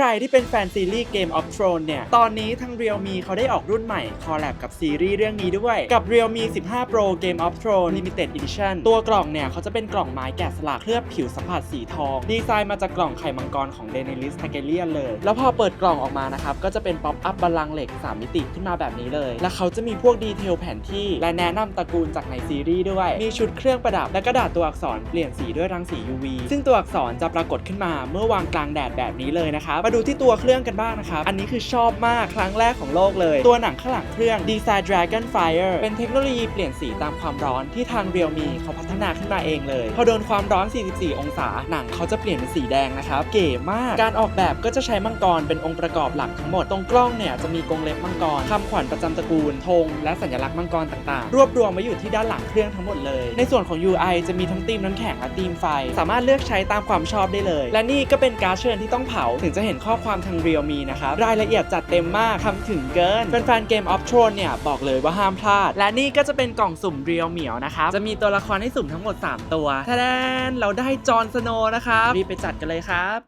ใครที่เป็นแฟนซีรีส์ Game of Thrones เนี่ย ตอนนี้ทาง Realme เขาได้ออกรุ่นใหม่คอลแลบกับซีรีส์เรื่องนี้ด้วย กับ Realme 15 Pro Game of Thrones Limited Edition ตัวกล่องเนี่ย เขาจะเป็นกล่องไม้แกะสลักเคลือบผิวสัมผัสสีทอง ดีไซน์มาจากกล่องไข่มังกรของ Daenerys Targaryen เลย แล้วพอเปิดกล่องออกมานะครับ ก็จะเป็นป๊อปอัพบัลลังเหล็ก 3 มิติขึ้นมาแบบนี้เลย แล้วเขาจะมีพวกดีเทลแผนที่ และแนะนำตระกูลจากในซีรีส์ด้วย มีชุดเครื่องประดับและกระดาษตัวอักษรเปลี่ยนสีด้วยรังสี UV ซึ่งตัวอักษรจะปรากฏขึ้นมาเมื่อวางกลางแดดแบบนี้เลยนะครับมาดูที่ตัวเครื่องกันบ้างนะครับ อันนี้คือชอบมากครั้งแรกของโลกเลย ตัวหนังข้างหลังเครื่องดีไซน์ Dragon Fire เป็นเทคโนโลยีเปลี่ยนสีตามความร้อนที่ทาง Realme เขาพัฒนาขึ้นมาเองเลย พอโดนความร้อน 44 องศา หนังเขาจะเปลี่ยนเป็นสีแดงนะครับ เก๋มาก การออกแบบก็จะใช้มังกรเป็นองค์ประกอบหลักทั้งหมด ตรงกล้องเนี่ยจะมีกรงเล็บมังกรคำขวัญประจำตระกูลธงและสัญลักษณ์มังกรต่างๆ รวบรวมไว้อยู่ที่ด้านหลังเครื่องทั้งหมดเลย ในส่วนของ UI จะมีทั้งธีมน้ำแข็งและธีมไฟ สามารถเลือกใช้ตามความชอบได้เลย และนี่ก็เป็นการดเชิญที่ต้องเผาถึงจะเห็นข้อความทางเรียวมีนะครับ รายละเอียดจัดเต็มมากทำถึงเกินแฟนๆ Game of Thrones เนี่ย บอกเลยว่าห้ามพลาด และนี่ก็จะเป็นกล่องสุ่มเรียวเหมียวนะครับ จะมีตัวละครให้สุ่มทั้งหมด 3 ตัวแดนเราได้จอร์นสโนนะครับ รีบไปจัดกันเลยครับ